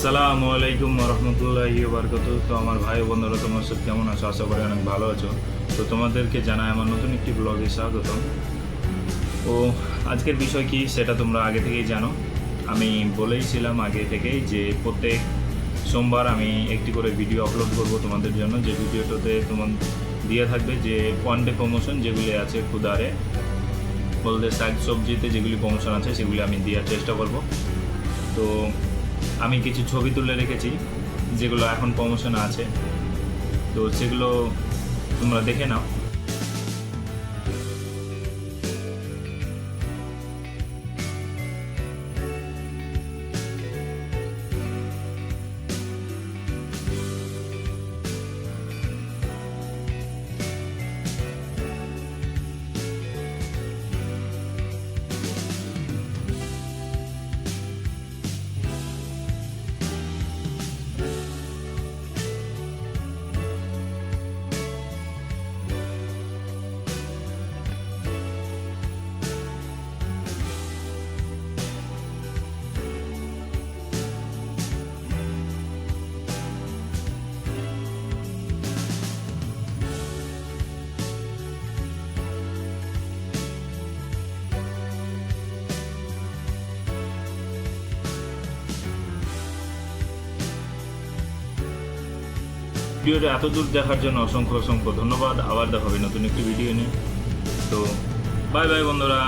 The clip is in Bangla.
আসসালামু আলাইকুম রহমতুল্লাহি বারকত তো আমার ভাই বন্ধুরা, তোমার সব কেমন আছো? আশা করি অনেক ভালো আছো। তো তোমাদেরকে জানাই আমার নতুন একটি ব্লগে স্বাগতম। ও আজকের বিষয় কি সেটা তোমরা আগে থেকেই জানো। আমি বলেইছিলাম আগে থেকেই যে প্রত্যেক সোমবার আমি একটি করে ভিডিও আপলোড করব তোমাদের জন্য। যে ভিডিওটাতে তোমার দিয়ে থাকবে যে ওয়ান ডে প্রমোশন যেগুলি আছে খুদারে বলতে শাক সবজিতে যেগুলি প্রমোশন আছে সেগুলি আমি দেওয়ার চেষ্টা করব। তো আমি কিছু ছবি তুলে রেখেছি যেগুলো এখন প্রমোশনে আছে। তো সেগুলো তোমরা দেখে নাও। ভিডিওটা এত দূর দেখার জন্য অসংখ্য অসংখ্য ধন্যবাদ। আবার দেখা হবে নতুন একটি ভিডিও নিয়ে। তো বাই বাই বন্ধুরা।